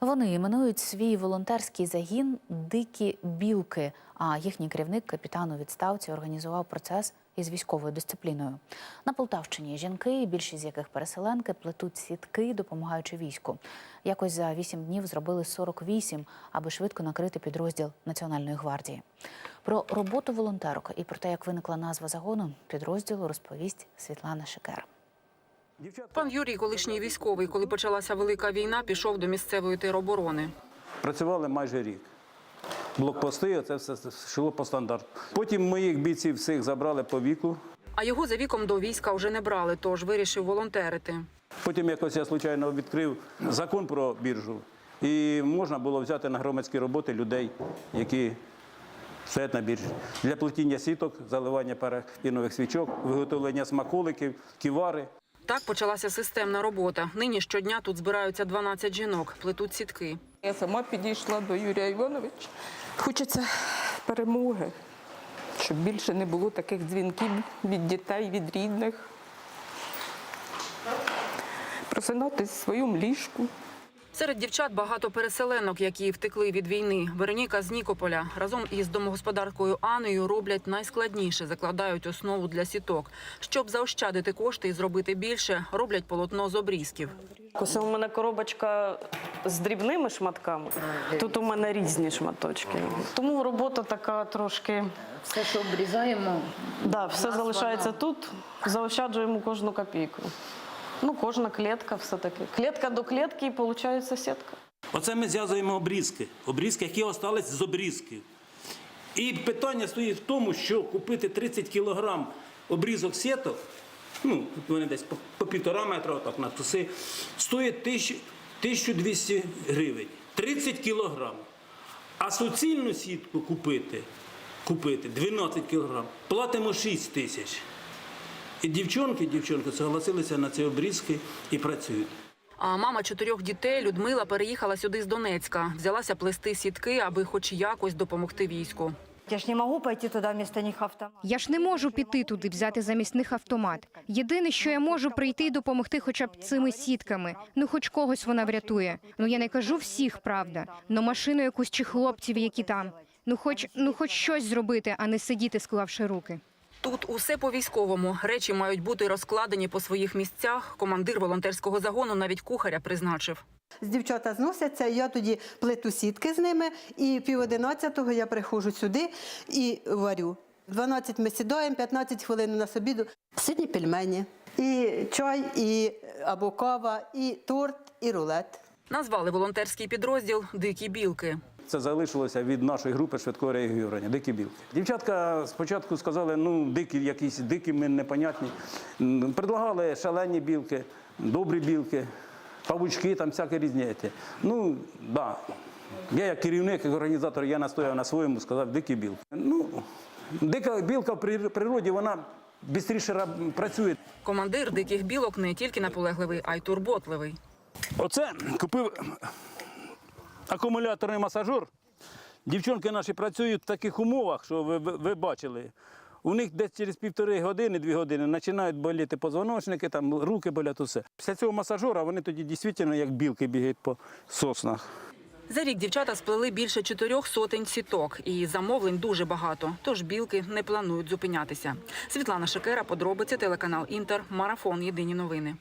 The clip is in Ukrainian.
Вони іменують свій волонтерський загін Дикі білки. А їхній керівник, капітан у відставці, організував процес із військовою дисципліною. На Полтавщині жінки, більшість з яких переселенки, плетуть сітки, допомагаючи війську. Якось за вісім днів зробили 48, аби швидко накрити підрозділ Національної гвардії. Про роботу волонтерок і про те, як виникла назва загону підрозділу, розповість Світлана Шикера. Пан Юрій, колишній військовий, коли почалася велика війна, пішов до місцевої тероборони. Працювали майже рік. Блокпости, це все йшло по стандарту. Потім моїх бійців всіх забрали по віку. А його за віком до війська вже не брали, тож вирішив волонтерити. Потім якось я случайно відкрив закон про біржу. І можна було взяти на громадські роботи людей, які стоять на біржі. Для плетіння сіток, заливання парафінових свічок, виготовлення смаколиків, ківари. Так почалася системна робота. Нині щодня тут збираються 12 жінок, плетуть сітки. Я сама підійшла до Юрія Івановича. Хочеться перемоги, щоб більше не було таких дзвінків від дітей, від рідних. Просинатись в своєму ліжку. Серед дівчат багато переселенок, які втекли від війни. Вероніка з Нікополя разом із домогосподаркою Анею роблять найскладніше, закладають основу для сіток. Щоб заощадити кошти і зробити більше, роблять полотно з обрізків. Ось у мене коробочка з дрібними шматками. Тут у мене різні шматочки. Тому робота така трошки. Все, що обрізаємо, Да, все залишається тут, заощаджуємо кожну копійку. Ну, кожна клітка все-таки. Клітка до клітки і виходить сітка. Оце ми зв'язуємо обрізки, обрізки, які остались з обрізків. І питання стоїть в тому, що купити 30 кілограм обрізок сіток, ну, вони десь по, по півтора метра, отак на туси, стоїть 1200 гривень. 30 кілограм. А суцільну сітку купити, купити 12 кілограм, платимо 6 тисяч. І дівчонки, дівчонки согласилися на ці обрізки і працюють. А мама чотирьох дітей Людмила переїхала сюди з Донецька. Взялася плести сітки, аби хоч якось допомогти війську. Я ж не могу пойти туда вместо них автомат. Я ж не можу піти туди, взяти замість них автомат. Єдине, що я можу прийти і допомогти хоча б цими сітками. Ну, хоч когось вона врятує. Ну я не кажу всіх, правда. Ну машину якусь чи хлопців, які там. Ну, хоч ну, хоч щось зробити, а не сидіти, склавши руки. Тут усе по військовому. Речі мають бути розкладені по своїх місцях. Командир волонтерського загону навіть кухаря призначив. З дівчата зносяться, я тоді плету сітки з ними, і пів одинадцятого я приходжу сюди і варю. 12 ми сідаємо, 15 хвилин у нас обіду. Сьогодні пельмені, і чай, і або кава, і торт, і рулет. Назвали волонтерський підрозділ Дикі білки. Це залишилося від нашої групи швидкого реагування, дикі білки. Дівчатка спочатку сказали, ну дикі якісь, дикі ми непонятні. Предлагали шалені білки, добрі білки, павучки, там всякі різні. Ну, да. Я як керівник, як організатор, я настояв на своєму, сказав дикі білки. Ну, дика білка в природі, вона швидше працює. Командир диких білок не тільки наполегливий, а й турботливий. Оце купив акумуляторний масажер. Дівчонки наші працюють в таких умовах, що ви, ви, бачили. У них десь через півтори години, дві години починають боліти позвоночники, там руки болять, усе. Після цього масажера вони тоді дійсно як білки бігають по соснах. За рік дівчата сплели більше чотирьох сотень сіток, і замовлень дуже багато. Тож білки не планують зупинятися. Світлана Шекера, подробиці, телеканал Інтер, марафон. Єдині новини.